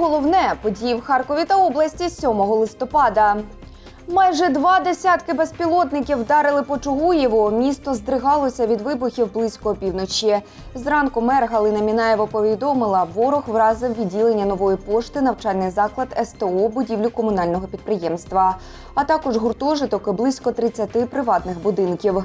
головне події в Харкові та області 7 листопада. Майже два десятки безпілотників вдарили по Чугуєву. Місто здригалося від вибухів близько півночі. Зранку мер Галина Мінаєва повідомила, ворог вразив відділення нової пошти, навчальний заклад СТО, будівлю комунального підприємства, а також гуртожиток і близько 30 приватних будинків.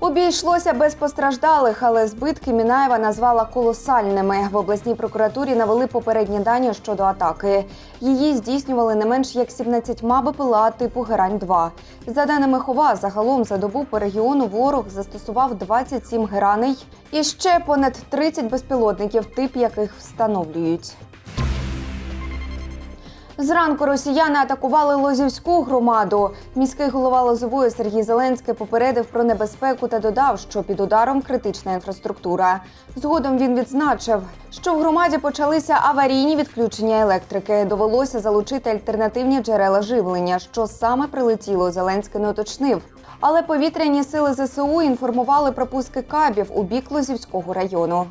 Обійшлося без постраждалих, але збитки Мінаєва назвала колосальними. В обласній прокуратурі навели попередні дані щодо атаки. Її здійснювали не менш як 17 БПЛА типу Герань-2. За даними Хова, загалом за добу по регіону ворог застосував 27 гераней і ще понад 30 безпілотників, тип яких встановлюють. Зранку росіяни атакували Лозівську громаду. Міський голова Лозової Сергій Зеленський попередив про небезпеку та додав, що під ударом критична інфраструктура. Згодом він відзначив, що в громаді почалися аварійні відключення електрики. Довелося залучити альтернативні джерела живлення. Що саме прилетіло, Зеленський не уточнив. Але повітряні сили ЗСУ інформували про пуски кабів у бік Лозівського району.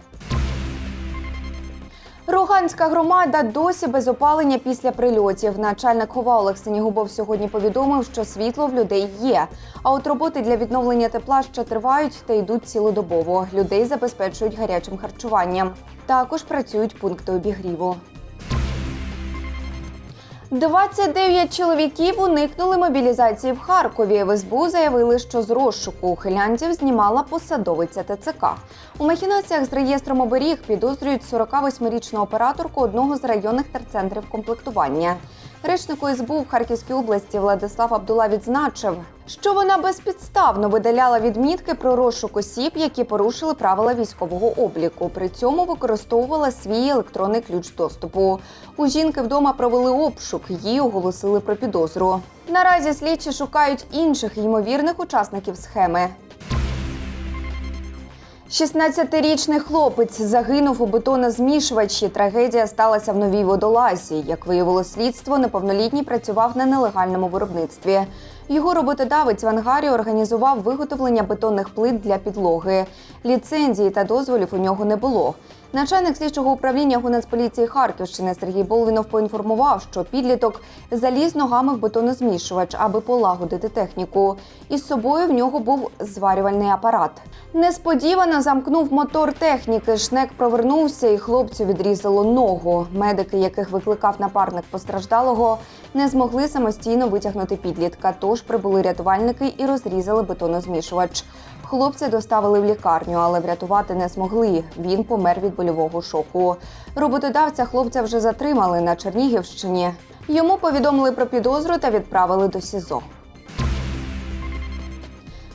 Роганська громада досі без опалення після прильотів. Начальник хова Олег Синігубов сьогодні повідомив, що світло в людей є. А от роботи для відновлення тепла ще тривають та йдуть цілодобово. Людей забезпечують гарячим харчуванням. Також працюють пункти обігріву. 29 чоловіків уникнули мобілізації в Харкові. В заявили, що з розшуку ухилянтів знімала посадовиця ТЦК. У махінаціях з реєстром оберіг підозрюють 48-річну операторку одного з районних терцентрів комплектування. Речнику СБУ в Харківській області Владислав Абдула відзначив, що вона безпідставно видаляла відмітки про розшук осіб, які порушили правила військового обліку. При цьому використовувала свій електронний ключ доступу. У жінки вдома провели обшук. Її оголосили про підозру. Наразі слідчі шукають інших ймовірних учасників схеми. 16-річний хлопець загинув у бетонозмішувачі. Трагедія сталася в новій водолазі. Як виявило слідство, неповнолітній працював на нелегальному виробництві. Його роботодавець в ангарі організував виготовлення бетонних плит для підлоги. Ліцензії та дозволів у нього не було. Начальник слідчого управління Гунацполіції Харківщини Сергій Болвінов поінформував, що підліток заліз ногами в бетонозмішувач, аби полагодити техніку. Із собою в нього був зварювальний апарат. Несподівано замкнув мотор техніки. Шнек провернувся, і хлопцю відрізало ногу. Медики, яких викликав напарник постраждалого, не змогли самостійно витягнути підлітка. Тож прибули рятувальники і розрізали бетонозмішувач. Хлопця доставили в лікарню, але врятувати не змогли. Він помер від больового шоку. Роботодавця хлопця вже затримали на Чернігівщині. Йому повідомили про підозру та відправили до СІЗО.